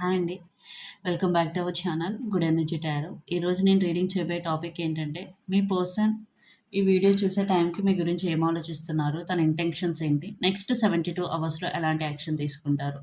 Hi అండి. Welcome back to our channel good energy tarot. ఈరోజు నేను రీడింగ్ చేయబోయే టాపిక్ ఏంటంటే మీ పర్సన్ ఈ వీడియో చూసే టైంకి మీ గురించి ఏం ఆలోచిస్తున్నారు తన ఇంటెన్షన్స్ ఏంటి నెక్స్ట్ సెవెంటీ టూ అవర్స్లో ఎలాంటి యాక్షన్ తీసుకుంటారు.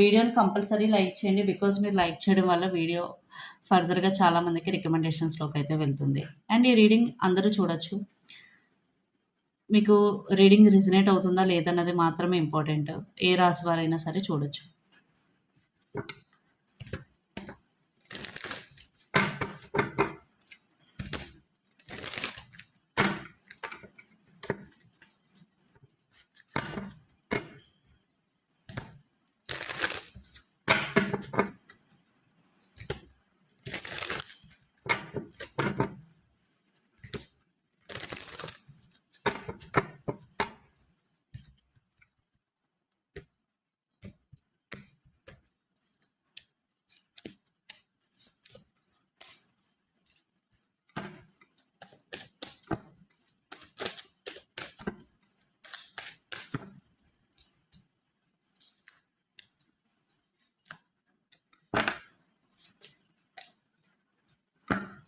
వీడియోని కంపల్సరీ లైక్ చేయండి బికాజ్ మీరు లైక్ చేయడం వల్ల వీడియో ఫర్దర్గా చాలామందికి రికమెండేషన్స్లోకి అయితే వెళ్తుంది. అండ్ ఈ రీడింగ్ అందరూ చూడొచ్చు. మీకు రీడింగ్ రిజనేట్ అవుతుందా లేదన్నది మాత్రమే ఇంపార్టెంట్ ఏ రాశి వారైనా సరే చూడొచ్చు.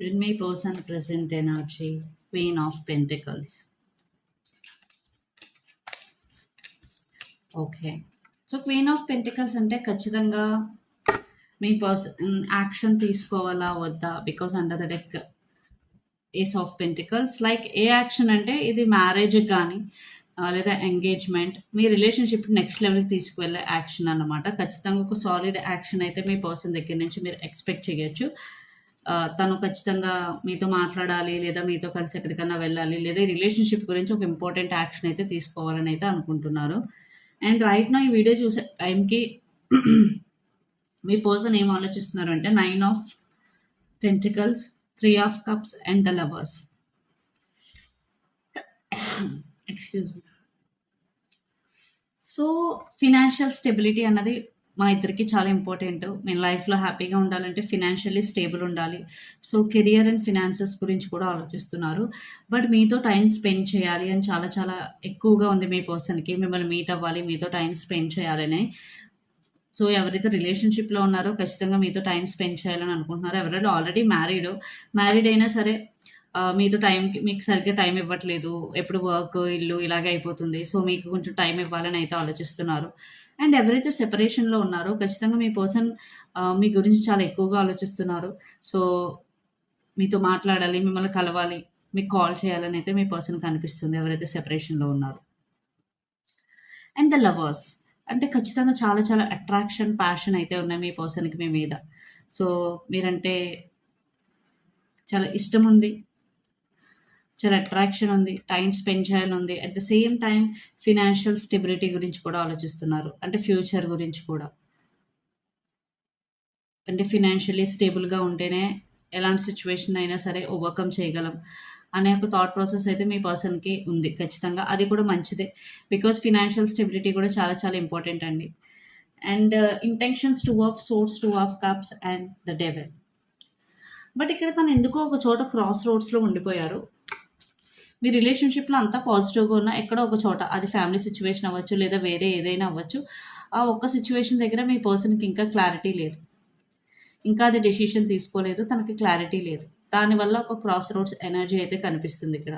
In me person present energy, Queen of Pentacles. Okay so queen of pentacles అంటే ఖచ్చితంగా మీ పర్సన్ యాక్షన్ తీసుకోవాలా వద్దా? Because under the deck ace of pentacles like a action అంటే ఇది మ్యారేజ్కి కానీ లేదా ఎంగేజ్మెంట్ మీ రిలేషన్షిప్ నెక్స్ట్ లెవెల్కి తీసుకువెళ్ళే యాక్షన్ అనమాట ఖచ్చితంగా ఒక సాలిడ్ యాక్షన్ అయితే మీ పర్సన్ దగ్గర నుంచి మీరు ఎక్స్పెక్ట్ చేయొచ్చు. తను ఖచ్చితంగా మీతో మాట్లాడాలి లేదా మీతో కలిసి ఎక్కడికైనా వెళ్ళాలి లేదా ఈ రిలేషన్షిప్ గురించి ఒక ఇంపార్టెంట్ యాక్షన్ అయితే తీసుకోవాలని అయితే అనుకుంటున్నారు. అండ్ రైట్ నా ఈ వీడియో చూసే టైంకి మీ పర్సన్ ఏం ఆలోచిస్తున్నారు అంటే nine of pentacles three of cups and the lovers. Excuse me. So financial stability అన్నది మా ఇద్దరికి చాలా ఇంపార్టెంట్. నేను లైఫ్లో హ్యాపీగా ఉండాలంటే ఫినాన్షియల్లీ స్టేబుల్ ఉండాలి. సో కెరియర్ అండ్ ఫినాన్సెస్ గురించి కూడా ఆలోచిస్తున్నారు. బట్ మీతో టైం స్పెండ్ చేయాలి అని చాలా చాలా ఎక్కువగా ఉంది మీ పర్సన్కి. మిమ్మల్ని మీట్ అవ్వాలి మీతో టైం స్పెండ్ చేయాలని. సో ఎవరైతే రిలేషన్షిప్లో ఉన్నారో ఖచ్చితంగా మీతో టైం స్పెండ్ చేయాలని అనుకుంటున్నారో. ఎవరైనా ఆల్రెడీ మ్యారీడ్ మ్యారీడ్ అయినా సరే మీతో టైంకి మీకు సరిగ్గా టైం ఇవ్వట్లేదు. ఎప్పుడు వర్క్ ఇల్లు ఇలాగే అయిపోతుంది. సో మీకు కొంచెం టైం ఇవ్వాలని అయితే ఆలోచిస్తున్నారు. అండ్ ఎవరైతే సెపరేషన్లో ఉన్నారో ఖచ్చితంగా మీ పర్సన్ మీ గురించి చాలా ఎక్కువగా ఆలోచిస్తున్నారు. సో మీతో మాట్లాడాలి మిమ్మల్ని కలవాలి మీకు కాల్ చేయాలని అయితే మీ పర్సన్ కనిపిస్తుంది ఎవరైతే సెపరేషన్లో ఉన్నారు. అండ్ ద లవర్స్ అంటే ఖచ్చితంగా చాలా చాలా అట్రాక్షన్ ప్యాషన్ అయితే ఉన్నాయి మీ పర్సన్కి మీ మీద. సో మీరంటే చాలా ఇష్టం ఉంది. చాలా అట్రాక్షన్ ఉంది టైం స్పెండ్ చేయాలని ఉంది. At the same time financial stability గురించి కూడా ఆలోచిస్తున్నారు. అంటే ఫ్యూచర్ గురించి కూడా. అంటే ఫినాన్షియలీ స్టేబుల్గా ఉంటేనే ఎలాంటి సిచ్యువేషన్ అయినా సరే ఓవర్కమ్ చేయగలం అనే ఒక థాట్ ప్రాసెస్ అయితే మీ పర్సన్కి ఉంది ఖచ్చితంగా. అది కూడా మంచిదే. బికాస్ ఫినాన్షియల్ స్టెబిలిటీ కూడా చాలా చాలా ఇంపార్టెంట్ అండి. And intentions two of swords two of cups and the devil but ఇక్కడ తను ఎందుకో ఒక చోట క్రాస్ రోడ్స్లో ఉండిపోయారు. మీ రిలేషన్షిప్లో అంతా పాజిటివ్గా ఉన్న ఎక్కడో ఒక చోట అది ఫ్యామిలీ సిచ్యువేషన్ అవ్వచ్చు లేదా వేరే ఏదైనా అవ్వచ్చు ఆ ఒక్క సిచ్యువేషన్ దగ్గర మీ పర్సన్కి ఇంకా క్లారిటీ లేదు. ఇంకా అది డెసిషన్ తీసుకోలేదు తనకి క్లారిటీ లేదు. దానివల్ల ఒక క్రాస్ రోడ్స్ ఎనర్జీ అయితే కనిపిస్తుంది ఇక్కడ.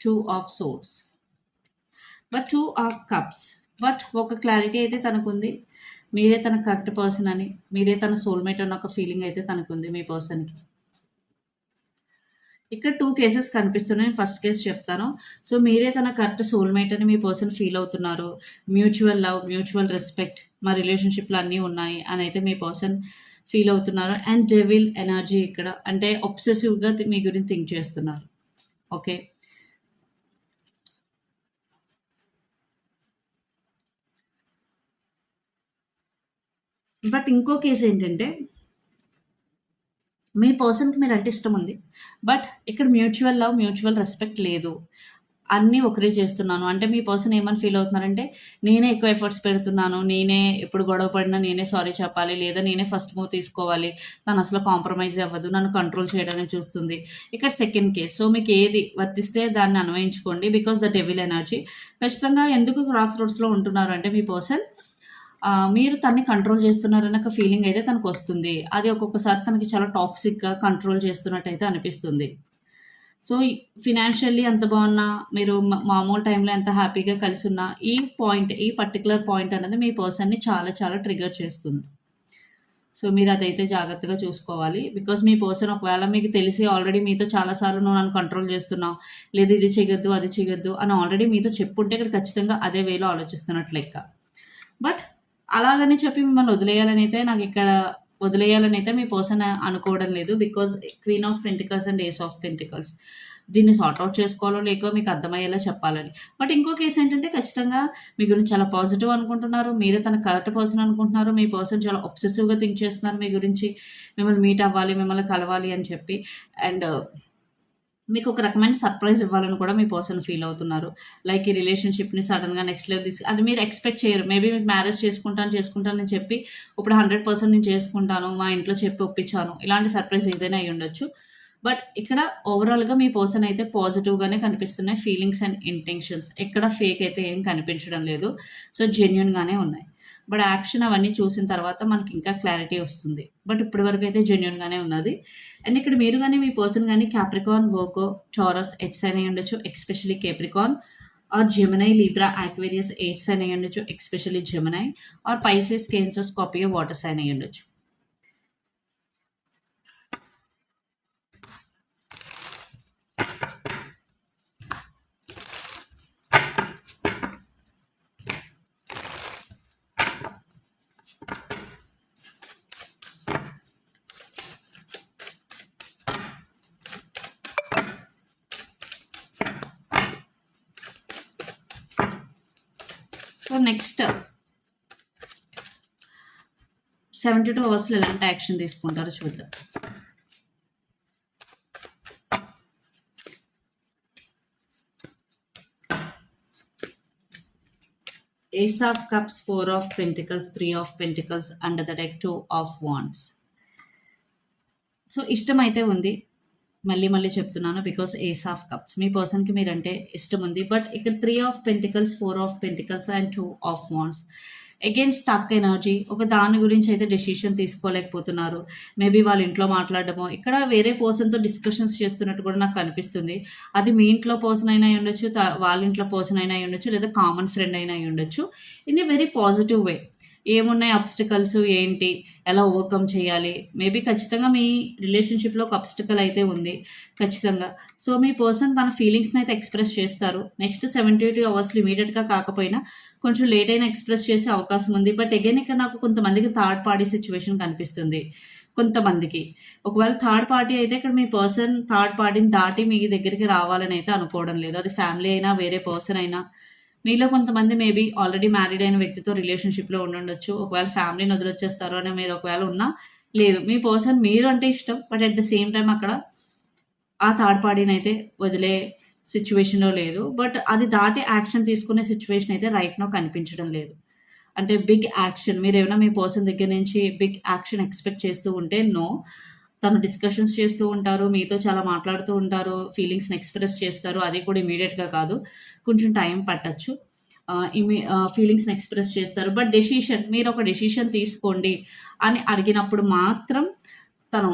Two of swords but two of cups but ఒక క్లారిటీ అయితే తనకుంది. మీరే తన కరెక్ట్ పర్సన్ అని మీరే తన సోల్మేట్ అన్న ఒక ఫీలింగ్ అయితే తనకుంది మీ పర్సన్కి. ఇక్కడ టూ కేసెస్ కనిపిస్తున్నాయి. ఫస్ట్ కేసు చెప్తాను. సో మీరే తన కరెక్ట్ సోల్మేట్ అని మీ పర్సన్ ఫీల్ అవుతున్నారు. మ్యూచువల్ లవ్ మ్యూచువల్ రెస్పెక్ట్ మా రిలేషన్షిప్లు అన్నీ ఉన్నాయి అని అయితే మీ పర్సన్ ఫీల్ అవుతున్నారు. అండ్ డెవిల్ ఎనర్జీ ఇక్కడ అంటే ఒబ్సెసివ్గా మీ గురించి థింక్ చేస్తున్నారు. ఓకే బట్ ఇంకో కేసు ఏంటంటే మీ పర్సన్కి మీరు అంటే ఇష్టం ఉంది. బట్ ఇక్కడ మ్యూచువల్ లవ్ మ్యూచువల్ రెస్పెక్ట్ లేదు. అన్నీ ఒకరే చేస్తున్నాను. అంటే మీ పర్సన్ ఏమని ఫీల్ అవుతున్నారంటే నేనే ఎక్కువ ఎఫర్ట్స్ పెడుతున్నాను. నేనే ఎప్పుడు గొడవ పడినా నేనే సారీ చెప్పాలి. లేదా నేనే ఫస్ట్ మూవ్ తీసుకోవాలి. తను అసలు కాంప్రమైజ్ అవ్వదు. నన్ను కంట్రోల్ చేయడానికి చూస్తుంది. ఇక్కడ సెకండ్ కేస్ సో మీకు ఏది వర్తిస్తే దాన్ని అన్వయించుకోండి. బికాస్ ద డెవిల్ ఎనర్జీ ఖచ్చితంగా ఎందుకు క్రాస్ రోడ్స్లో ఉంటున్నారు అంటే మీ పర్సన్ మీరు తన్ని కంట్రోల్ చేస్తున్నారని ఒక ఫీలింగ్ అయితే తనకు వస్తుంది. అది ఒక్కొక్కసారి తనకి చాలా టాక్సిక్గా కంట్రోల్ చేస్తున్నట్టు అయితే అనిపిస్తుంది. సో ఫినాన్షియల్లీ ఎంత బాగున్నా మీరు మామూలు టైంలో ఎంత హ్యాపీగా కలిసి ఉన్నా ఈ పాయింట్ ఈ పర్టికులర్ పాయింట్ అనేది మీ పర్సన్ని చాలా చాలా ట్రిగర్ చేస్తుంది. సో మీరు అదైతే జాగ్రత్తగా చూసుకోవాలి. బికాస్ మీ పర్సన్ ఒకవేళ మీకు తెలిసి ఆల్రెడీ మీతో చాలాసార్లు నువ్వు నన్ను కంట్రోల్ చేస్తున్నావు లేదు ఇది చేయొద్దు అది చేయొద్దు అని ఆల్రెడీ మీతో చెప్పుంటే ఇక్కడ ఖచ్చితంగా అదే వేలో ఆలోచిస్తున్నట్లు లెక్క. బట్ అలాగని చెప్పి మిమ్మల్ని వదిలేయాలని అయితే నాకు ఇక్కడ వదిలేయాలని అయితే మీ పర్సన్ అనుకోవడం లేదు because queen of pentacles and ace of pentacles దీన్ని సార్ట్ అవుట్ చేసుకోవాలో లేకో మీకు అర్థమయ్యేలా చెప్పాలని. బట్ ఇంకో కేసు ఏంటంటే ఖచ్చితంగా మీ గురించి చాలా పాజిటివ్ అనుకుంటున్నారు మీరే తన కరెక్ట్ పర్సన్ అనుకుంటున్నారు మీ పర్సన్ చాలా ఒబ్సెసివ్గా థింక్ చేస్తున్నారు మీ గురించి మిమ్మల్ని మీట్ అవ్వాలి మిమ్మల్ని కలవాలి అని చెప్పి. అండ్ మీకు ఒక రకమైన సర్ప్రైజ్ ఇవ్వాలని కూడా మీ పర్సన్ ఫీల్ అవుతున్నారు. లైక్ ఈ రిలేషన్షిప్ని సడన్గా నెక్స్ట్ లెవెల్ తీసి అది మీరు ఎక్స్పెక్ట్ చేయరు. మేబీ మీకు మ్యారేజ్ చేసుకుంటాను చేసుకుంటాను అని చెప్పి ఇప్పుడు హండ్రెడ్ పర్సెంట్ నేను చేసుకుంటాను మా ఇంట్లో చెప్పి ఒప్పించాను. ఇలాంటి సర్ప్రైజ్ ఏదైనా అయి ఉండొచ్చు. బట్ ఇక్కడ ఓవరాల్గా మీ పర్సన్ అయితే పాజిటివ్గానే కనిపిస్తున్నాయి. ఫీలింగ్స్ అండ్ ఇంటెన్షన్స్ ఎక్కడ ఫేక్ అయితే ఏం కనిపించడం లేదు. సో జెన్యున్గానే ఉన్నాయి. బట్ యాక్షన్ అవన్నీ చూసిన తర్వాత మనకి ఇంకా క్లారిటీ వస్తుంది. బట్ ఇప్పటి వరకు అయితే జెన్యున్గానే ఉన్నది. అండ్ ఇక్కడ మీరు కానీ మీ పర్సన్ కానీ క్యాప్రికాన్ వోకో చారస్ ఎట్స్ అని ఉండొచ్చు especially Capricorn or Gemini Libra Aquarius airs అని ఉండొచ్చు especially Gemini or Pisces Cancer Scorpio waters అని ఉండొచ్చు. సో నెక్స్ట్ సెవెంటీ టూ అవర్స్లో ఎలాంటి యాక్షన్ తీసుకుంటారో చూద్దాం. Ace of cups four of pentacles three of pentacles under the deck two of wands so ఇష్టమైతే ఉంది. మళ్ళీ మళ్ళీ చెప్తున్నాను బికాస్ ఏస్ ఆఫ్ కప్స్ మీ పర్సన్కి మీరంటే ఇష్టం ఉంది బట్ ఇక్కడ three of pentacles four of pentacles and two of wands again stuck energy ఒక దాని గురించి అయితే డెసిషన్ తీసుకోలేకపోతున్నారు. మేబీ వాళ్ళ ఇంట్లో మాట్లాడడమో ఇక్కడ వేరే పర్సన్తో డిస్కషన్స్ చేస్తున్నట్టు కూడా నాకు కనిపిస్తుంది అది మీ ఇంట్లో పర్సన్ అయినా ఉండొచ్చు వాళ్ళ ఇంట్లో పర్సన్ అయినా ఉండొచ్చు లేదా కామన్ ఫ్రెండ్ అయినా ఉండొచ్చు in a very positive way ఏమున్నాయి అబ్స్టికల్స్ ఏంటి? ఎలా ఓవర్కమ్ చేయాలి? మేబీ ఖచ్చితంగా మీ రిలేషన్షిప్లో ఒక అబ్స్టికల్ అయితే ఉంది. ఖచ్చితంగా. సో మీ పర్సన్ తన ఫీలింగ్స్ని అయితే ఎక్స్ప్రెస్ చేస్తారు. నెక్స్ట్ సెవెంటీ టూ అవర్స్లో ఇమీడియట్గా కాకపోయినా కొంచెం లేట్ అయినా ఎక్స్ప్రెస్ చేసే అవకాశం ఉంది. బట్ అగైన్ ఇక్కడ నాకు కొంతమందికి థర్డ్ పార్టీ సిచ్యువేషన్ కనిపిస్తుంది. కొంతమందికి. ఒకవేళ థర్డ్ పార్టీ అయితే ఇక్కడ మీ పర్సన్ థర్డ్ పార్టీని దాటి మీ దగ్గరికి రావాలని అయితే అనుకోవడం లేదు. అది ఫ్యామిలీ అయినా వేరే పర్సన్ అయినా. మీలో కొంతమంది మేబీ ఆల్రెడీ మ్యారీడ్ అయిన వ్యక్తితో రిలేషన్షిప్లో ఉండొచ్చు ఒకవేళ ఫ్యామిలీని వదిలొచ్చేస్తారు అని మీరు ఒకవేళ ఉన్నా లేదు. మీ పర్సన్ మీరు అంటే ఇష్టం but at the same time అక్కడ ఆ థర్డ్ పార్టీని అయితే వదిలే సిచ్యువేషన్లో లేదు. బట్ అది దాటి యాక్షన్ తీసుకునే సిచ్యువేషన్ అయితే రైట్ నో కనిపించడం లేదు. అంటే బిగ్ యాక్షన్ మీరు ఏమైనా మీ పర్సన్ దగ్గర నుంచి బిగ్ యాక్షన్ ఎక్స్పెక్ట్ చేస్తూ ఉంటే నో తను డిస్కషన్స్ చేస్తూ ఉంటారు మీతో చాలా మాట్లాడుతూ ఉంటారు ఫీలింగ్స్ని ఎక్స్ప్రెస్ చేస్తారు అది కూడా ఇమీడియట్గా కాదు. కొంచెం టైం పట్టచ్చు. ఇమీ ఫీలింగ్స్ని ఎక్స్ప్రెస్ చేస్తారు. బట్ డెసిషన్ మీరు ఒక డెసిషన్ తీసుకోండి అని అడిగినప్పుడు మాత్రం తను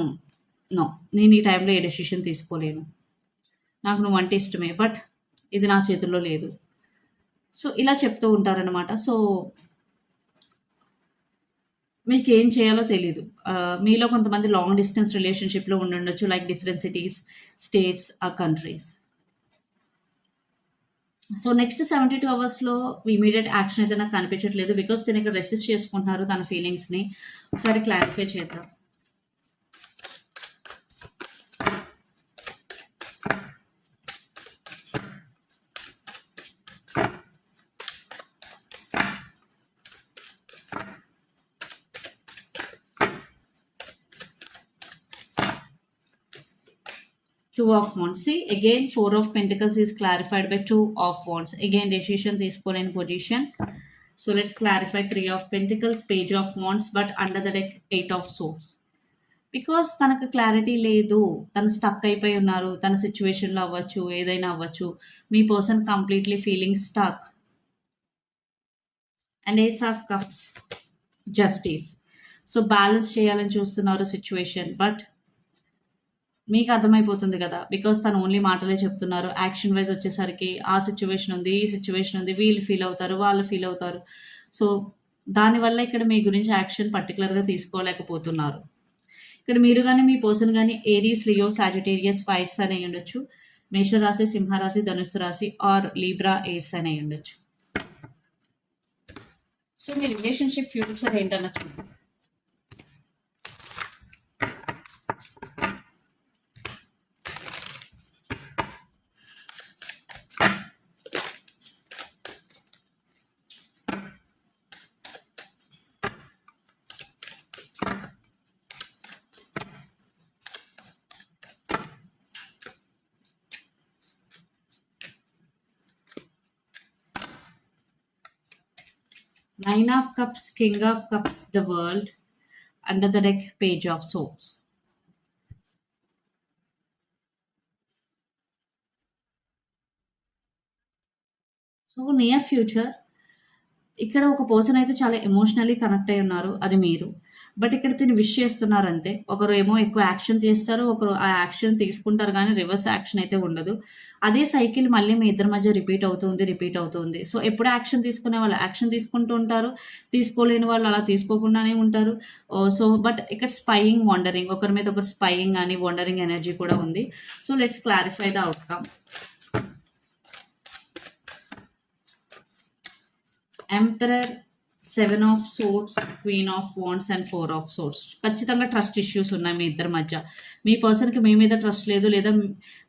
నో నేను ఈ టైంలో ఏ డెసిషన్ తీసుకోలేను. నాకు నువ్వు అంటే ఇష్టమే బట్ ఇది నా చేతుల్లో లేదు. సో ఇలా చెప్తూ ఉంటారనమాట సో మీకు ఏం చేయాలో తెలీదు. మీలో కొంతమంది లాంగ్ డిస్టెన్స్ రిలేషన్షిప్లో ఉండొచ్చు లైక్ డిఫరెంట్ సిటీస్ స్టేట్స్ ఆ countries so next seventy two అవర్స్లో ఇమీడియట్ యాక్షన్ అయితే నాకు కనిపించట్లేదు. బికాస్ తిన ఇక్కడ రెసిస్ట్ చేసుకుంటున్నారు తన ఫీలింగ్స్ని ఒకసారి క్లారిఫై చేద్దాం. Two of wands see again four of pentacles is clarified by two of wands again decision తీసుకోలేని position so let's clarify three of pentacles page of wands but under the deck eight of swords because తనకు clarity లేదు తను stuck అయిపోయి ఉన్నారు తన సిచ్యువేషన్లో అవ్వచ్చు ఏదైనా అవ్వచ్చు మీ person completely feeling stuck and ace of cups justice so balance చేయాలని చూస్తున్నారు సిచ్యువేషన్ బట్ మీకు అర్థమైపోతుంది కదా. బికాస్ తను ఓన్లీ మాటలే చెప్తున్నారు. యాక్షన్ వైజ్ వచ్చేసరికి ఆ సిచ్యువేషన్ ఉంది ఈ సిచ్యువేషన్ ఉంది వీళ్ళు ఫీల్ అవుతారు వాళ్ళు ఫీల్ అవుతారు. సో దానివల్ల ఇక్కడ మీ గురించి యాక్షన్ పర్టికులర్గా తీసుకోలేకపోతున్నారు. ఇక్కడ మీరు కానీ మీ పర్సన్ కానీ ఏరీస్ లియో సాజిటేరియస్ ఫైట్స్ అని ఉండొచ్చు. మేషరాశి సింహరాశి ధనుస్సు రాశి ఆర్ లీబ్రా ఎయిర్స్ అని ఉండొచ్చు. సో మీ రిలేషన్షిప్ ఫ్యూచర్ ఏంటన్నా చూడండి Nine of Cups, King of Cups, the World. Under the deck, Page of Swords. So near future, ఇక్కడ ఒక పర్సన్ అయితే చాలా ఎమోషనలీ కనెక్ట్ అయి ఉన్నారు అది మీరు. బట్ ఇక్కడ తిని విష్ చేస్తున్నారు అంతే ఒకరు ఏమో ఎక్కువ యాక్షన్ చేస్తారు ఒకరు ఆ యాక్షన్ తీసుకుంటారు కానీ రివర్స్ యాక్షన్ అయితే ఉండదు. అదే సైకిల్ మళ్ళీ మీ ఇద్దరి మధ్య రిపీట్ అవుతుంది రిపీట్ అవుతుంది. సో ఎప్పుడు యాక్షన్ తీసుకునే వాళ్ళు యాక్షన్ తీసుకుంటూ ఉంటారు. తీసుకోలేని వాళ్ళు అలా తీసుకోకుండానే ఉంటారు. సో బట్ ఇక్కడ స్పైయింగ్ వండరింగ్ ఒకరి మీద ఒకరు స్పైయింగ్ అని వండరింగ్ ఎనర్జీ కూడా ఉంది. So let's clarify the outcome emperor seven of swords queen of wands and four of swords ఖచ్చితంగా ట్రస్ట్ ఇష్యూస్ ఉన్నాయి మీ ఇద్దరి మధ్య. మీ పర్సన్కి మీ మీద ట్రస్ట్ లేదు లేదా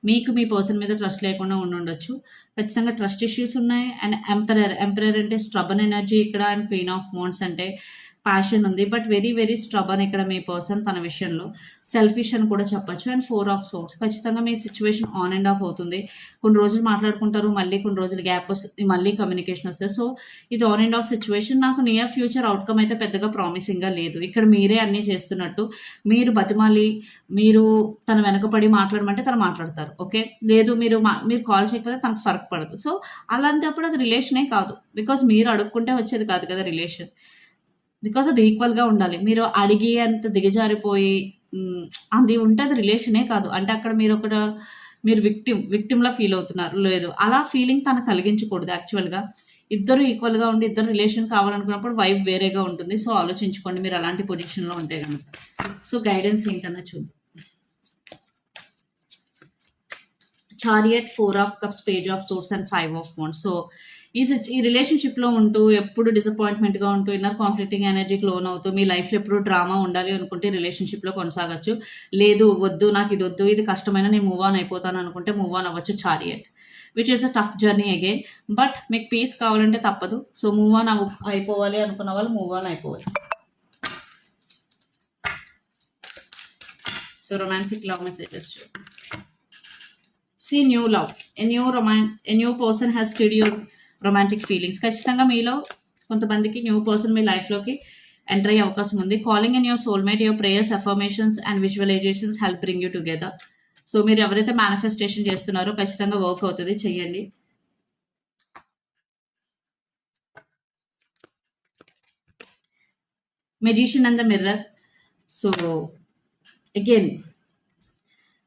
మీకు మీ పర్సన్ మీద ట్రస్ట్ లేకుండా ఉండొచ్చు ఖచ్చితంగా ట్రస్ట్ ఇష్యూస్ ఉన్నాయి. అండ్ ఎంపరర్ ఎంపరర్ అంటే స్ట్రబన్ ఎనర్జీ ఇక్కడ అండ్ క్వీన్ ఆఫ్ వాండ్స్ అంటే ప్యాషన్ ఉంది బట్ వెరీ వెరీ స్ట్రబన్ ఇక్కడ మీ పర్సన్ తన విషయంలో. సెల్ఫిష్ అని కూడా చెప్పొచ్చు. అండ్ ఫోర్ ఆఫ్ సోర్స్ ఖచ్చితంగా మీ సిచ్యువేషన్ ఆన్ అండ్ ఆఫ్ అవుతుంది. కొన్ని రోజులు మాట్లాడుకుంటారు మళ్ళీ కొన్ని రోజులు గ్యాప్ వస్తుంది మళ్ళీ కమ్యూనికేషన్ వస్తుంది. సో ఇది ఆన్ అండ్ ఆఫ్ సిచ్యువేషన్ నాకు నియర్ ఫ్యూచర్ అవుట్కమ్ అయితే పెద్దగా ప్రామిసింగ్గా లేదు. ఇక్కడ మీరే అన్నీ చేస్తున్నట్టు. మీరు బతిమాలి మీరు తన వెనకపడి మాట్లాడమంటే తను మాట్లాడతారు. ఓకే లేదు మీరు మా మీరు కాల్ చేయకపోతే తనకు ఫరక్ పడదు. సో అలాంటప్పుడు అది రిలేషనే కాదు. బికాస్ మీరు అడుక్కుంటే వచ్చేది కాదు కదా రిలేషన్ బికాస్ అది ఈక్వల్గా ఉండాలి. మీరు అడిగి అంత దిగజారిపోయి అది ఉంటే అది రిలేషనే కాదు. అంటే అక్కడ మీరు ఒక మీరు విక్టిమ్ విక్టిమ్లా ఫీల్ అవుతున్నారు. లేదు. అలా ఫీలింగ్ తను కలిగించకూడదు యాక్చువల్గా ఇద్దరు ఈక్వల్గా ఉండి ఇద్దరు రిలేషన్ కావాలనుకున్నప్పుడు వైబ్ వేరేగా ఉంటుంది. సో ఆలోచించుకోండి. మీరు అలాంటి పొజిషన్లో ఉంటే కనుక సో గైడెన్స్ ఏంటన్నా చూద్దాం. Chariot four of cups page of swords and five of one so ఈ సిచ్ ఈ రిలేషన్షిప్లో ఉంటూ ఎప్పుడు డిసప్పాయింట్మెంట్గా ఉంటూ ఇన్నర్ కాన్ఫ్లిక్టింగ్ ఎనర్జీకి లోన్ అవుతూ మీ లైఫ్లో ఎప్పుడు డ్రామా ఉండాలి అనుకుంటే రిలేషన్షిప్లో కొనసాగచ్చు. లేదు వద్దు నాకు ఇది వద్దు ఇది కష్టమైన నేను మూవ్ ఆన్ అయిపోతాను అనుకుంటే మూవ్ ఆన్ అవ్వచ్చు chariot which is a tough journey again but మీకు పీస్ కావాలంటే తప్పదు. సో మూవ్ ఆన్ అవ్ అయిపోవాలి అనుకున్న వాళ్ళు మూవ్ ఆన్ అయిపోవచ్చు. So romantic love messages see new love a new romance a new person has stirred romantic feelings ఖచ్చితంగా మీలో కొంతమందికి న్యూ పర్సన్ మీ లైఫ్లోకి ఎంటర్ అయ్యే అవకాశం ఉంది. Calling in your soulmate your prayers affirmations and visualizations help bring you together so మీరు ఎవరైతే manifestation చేస్తున్నారో ఖచ్చితంగా వర్క్ అవుతుంది. చెయ్యండి. Magician and the mirror so again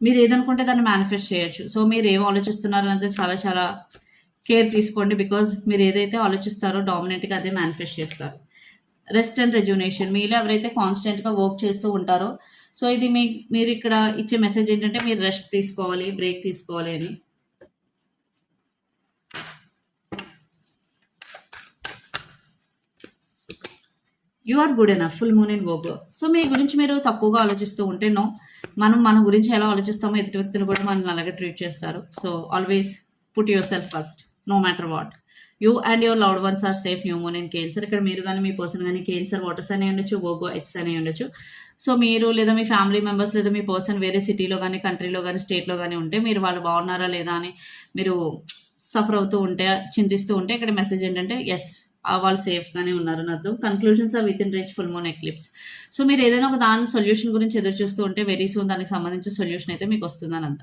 మీరు ఏదనుకుంటే దాన్ని మేనిఫెస్ట్ చేయొచ్చు. సో మీరు ఏం ఆలోచిస్తున్నారు అనేది చాలా చాలా కేర్ తీసుకోండి బికాజ్ మీరు ఏదైతే ఆలోచిస్తారో డామినెంట్గా అదే మేనిఫెస్ట్ చేస్తారు. రెస్ట్ అండ్ రెజ్యునేషన్ మీలో ఎవరైతే కాన్స్టెంట్గా వర్క్ చేస్తూ ఉంటారో సో ఇది మీ మీరు ఇక్కడ ఇచ్చే మెసేజ్ ఏంటంటే మీరు రెస్ట్ తీసుకోవాలి బ్రేక్ తీసుకోవాలి అని. You are good enough full moon and work so మీ గురించి మీరు తక్కువగా ఆలోచిస్తూ ఉంటే నో మనం మన గురించి ఎలా ఆలోచిస్తామో ఎదుటి వ్యక్తులు కూడా మనల్ని అలాగే ట్రీట్ చేస్తారు. So always put yourself first no matter what you and your loved ones are safe new moon in Cancer ఇక్కడ మీరు కానీ మీ పర్సన్ కానీ కేన్సర్ వాటర్స్ అనే ఉండొచ్చు ఓగో ఎట్స్ అనే ఉండొచ్చు. సో మీరు లేదా మీ ఫ్యామిలీ మెంబర్స్ లేదా మీ పర్సన్ వేరే సిటీలో కానీ కంట్రీలో కానీ స్టేట్లో కానీ ఉంటే మీరు వాళ్ళు బాగున్నారా లేదా అని మీరు సఫర్ అవుతూ ఉంటే చింతిస్తూ ఉంటే ఇక్కడ మెసేజ్ ఏంటంటే ఎస్ వాళ్ళు సేఫ్గానే ఉన్నారు నాతో conclusions are within reach full moon eclipse so మీరు ఏదైనా ఒక దాని సొల్యూషన్ గురించి ఎదురు చూస్తూ ఉంటే వెరీ సూన్ దానికి సంబంధించిన సొల్యూషన్ అయితే మీకు వస్తుందని అంత